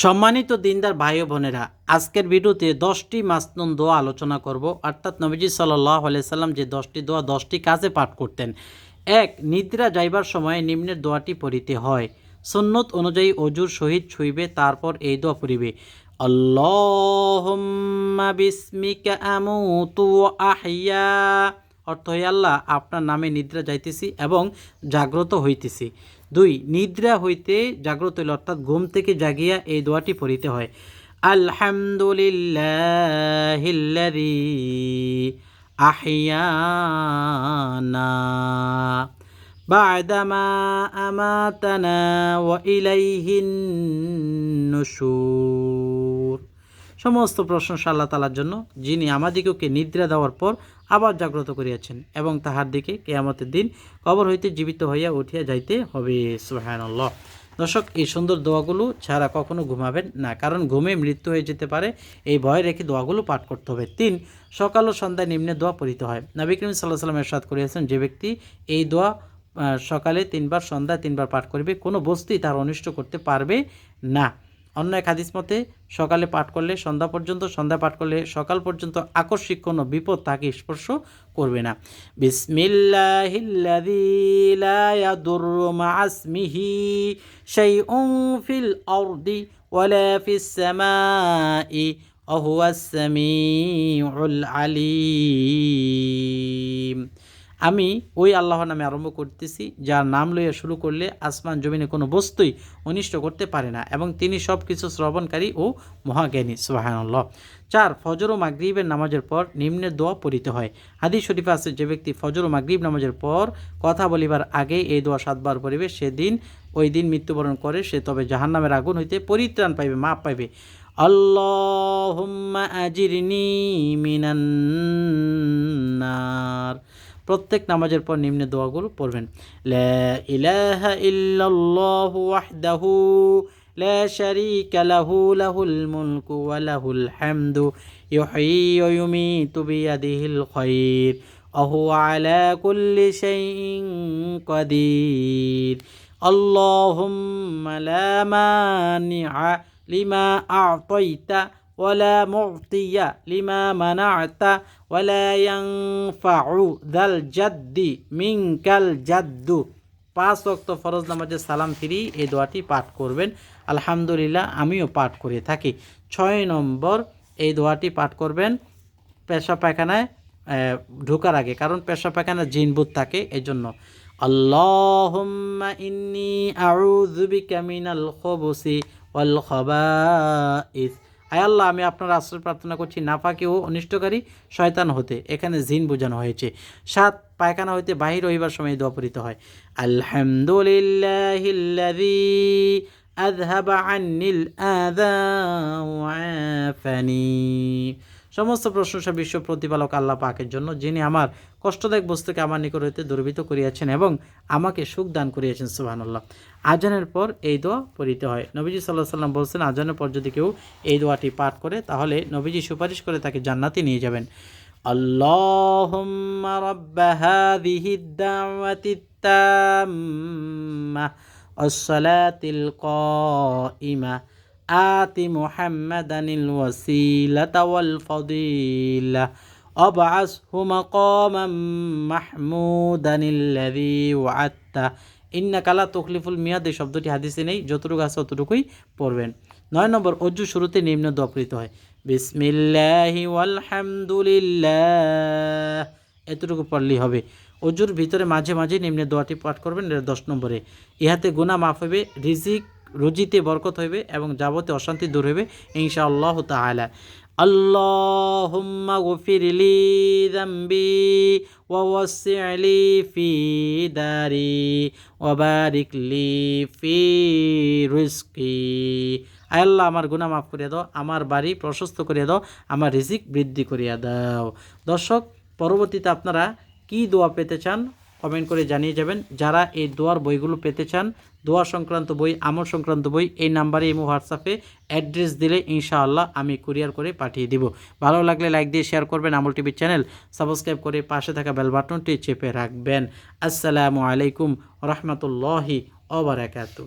সম্মানিত দিনদার ভাই বোনেরা, আজকের ভিডিওতে দশটি মাসনুন দোয়া আলোচনা করব। অর্থাৎ নবীজি সাল্লাহ সাল্লাম যে দশটি দোয়া, দশটি কাজে পাঠ করতেন। এক, নিদ্রা যাইবার সময় নিম্নের দোয়াটি পড়িতে হয়। সুন্নত অনুযায়ী অজুর সহিত ছুইবে তারপর এই দোয়া পড়িবে। বিসমিকা অর্থ আল্লাহ, আপনার নামে নিদ্রা যাইতেছি এবং জাগ্রত হইতেছি। দুই, নিদ্রা হইতে জাগ্রত হইল, অর্থাৎ ঘুম থেকে জাগিয়া এই দোয়াটি পড়িতে হয়। আলহামদুলিল্লাহ আহিয়ানা আমাতানা ওয়া ইলাইহিন নুশুর সমস্ত প্রশংসা আল্লাহ তালার জন্য, যিনি আমাদিগকে নিদ্রা দেওয়ার পর আবার জাগ্রত করিয়াছেন এবং তাহার দিকে কেয়ামতের দিন কবর হইতে জীবিত হইয়া উঠিয়া যাইতে হবে। সুহায়নল্লাহ দর্শক, এই সুন্দর দোয়াগুলো ছাড়া কখনো ঘুমাবেন না, কারণ ঘুমে মৃত্যু হয়ে যেতে পারে। এই ভয় রেখে দোয়াগুলো পাঠ করতে হবে। তিন, সকাল ও সন্ধ্যায় নিম্নে দোয়া পড়িতে হয়। নবী করিম সাল্লাহ সাল্লাম এরশাদ করিয়াছেন, যে ব্যক্তি এই দোয়া সকালে তিনবার, সন্ধ্যায় তিনবার পাঠ করবে, কোনো বস্তুই তার অনিষ্ট করতে পারবে না। অন্য এক হাদিস মতে, সকালে পাঠ করলে, সন্ধ্যা পর্যন্ত, সন্ধ্যা পাঠ করলে সকাল পর্যন্ত আকস্মিক কোনো বিপদ তাকে স্পর্শ করবে না। বিসমিল্লাহিল্লাদিলায়াদুরমাআসমিহি ফিল আমি ওই আল্লাহর নামে আরম্ভ করতেছি, যার নাম লইয়া শুরু করলে আসমান জমিনে কোনো বস্তুই অনিষ্ট করতে পারে না এবং তিনি সব কিছু শ্রবণকারী ও মহাজ্ঞানী, সুবাহানুল্লাহ। চার, ফজর ও মাগরিবের নামাজের পর নিম্নের দোয়া পড়িতে হয়। হাদিস শরীফে আছে, যে ব্যক্তি ফজর ও মাগরিব নামাজের পর কথা বলিবার আগে এই দোয়া সাতবার পড়িবে, সেদিন, ওই দিন মৃত্যুবরণ করে সে তবে জাহান্নামের আগুন হইতে পরিত্রাণ পাইবে, মাপ পাইবে। আল্লাহুম্মা আজিরনি মিনান নার প্রত্যেক নামাজের পর নিম্নে দোয়াগুলো পড়বেন লা ইলাহা ইল্লাল্লাহু ওয়াহদাহু লা শারীকা লাহু লাহুল মুলকু ওয়া লাহুল হামদু ইউহয়ী ওয়া ইউমীতু বিয়াদিহিল খায়র وهو على كل شيء قدير اللهم لا مانع لما أعطيت ولا معطي لما منعت ولا ينفع ذا الجد منك الجد পাঁচ ওয়াক্ত ফরজ নামাজে সালাম ফিরি এই দোয়াটি পাঠ করবেন আলহামদুলিল্লাহ আমিও পাঠ করে থাকি ছয় নম্বর এই দোয়াটি পাঠ করবেন পেশা পায়খানায় আহ, ঢোকার আগে কারণ পেশা পায়খানা জিনবুত থাকে এই জন্য আল্লাহুম্মা ইন্নি আউযু বিকা মিনাল খুবুসি ওয়াল খাবাইস আয় আল্লাহ, আমি আপনার আশ্রয় প্রার্থনা করছি, নাফাকে ও অনিষ্টকারী শয়তান হতে। এখানে জিন বোঝানো হয়েছে। সাত, পায়খানা হইতে বাহির হইবার সময় দপরিত হয়। আলহামদুলিল্লাহ আযহাবা আন্নিল আযা ওয়া আফানি। সমস্ত প্রশংসা বিশ্ব প্রতিপালক আল্লাহ পাকের জন্য যিনি আমার কষ্টদায়ক বস্তুকে আমার নিকট হইতে দুর্বৃত করিয়াছেন এবং আমাকে সুখ দান করিয়াছেন সুবহানাল্লাহ আজানের পর এই দোয়া পড়িতে হয় নবীজি সাল্লাহ সাল্লাম বলছেন আজানের পর যদি কেউ এই দোয়াটি পাঠ করে তাহলে নবীজি সুপারিশ করে তাকে জান্নাতে নিয়ে যাবেন اللهم رب هذه الدعوة التامة الصلاة القائمة آت محمدا الوسيلة والفضيلة أبعثه مقاما محمودا الذي وعدته ইন্নাকা লা তখলিফুল মিয়াদ এই শব্দটি হাদিসে নেই যতটুকু আছে ততটুকুই পড়বেন নয় নম্বর অজু শুরুতে নিম্ন দোয়া পড়িতে হয় বিসমিল্লাহি ওয়ালহামদুলিল্লাহ এতটুকু পড়লেই হবে অজুর ভিতরে মাঝে মাঝে নিম্নে দোয়াটি পাঠ করবেন এটা দশ নম্বরে ইহাতে গুনাহ মাফ হইবে রিজিক রুজিতে বরকত হইবে এবং যাবতে অশান্তি দূর হইবে ইনশা আল্লাহ তাআলা اللهم اغفر لي ذنبي ووسع لي في داري وبارك لي في رزقي আয় আল্লাহ আমার গুনাহ মাফ করিয়া দাও আমার বাড়ি প্রশস্ত করিয়া দাও আমার রিজিক বৃদ্ধি করিয়া দাও দর্শক পরবর্তীতে আপনারা কি দোয়া পেতে চান কমেন্ট করে জানিয়ে যাবেন। যারা এই দোয়ার বইগুলো পেতে চান, দোয়া সংক্রান্ত বই, আমল সংক্রান্ত বই, এই নাম্বারে এবং হোয়াটসঅ্যাপে অ্যাড্রেস দিলে ইনশাআল্লাহ আমি কুরিয়ার করে পাঠিয়ে দিব। ভালো লাগলে লাইক দিয়ে শেয়ার করবেন আমল টিভি চ্যানেল সাবস্ক্রাইব করে পাশে থাকা বেল বাটনটি চেপে রাখবেন। আসসালামু আলাইকুম, রহমতুল্লাহি ওবরাকাতু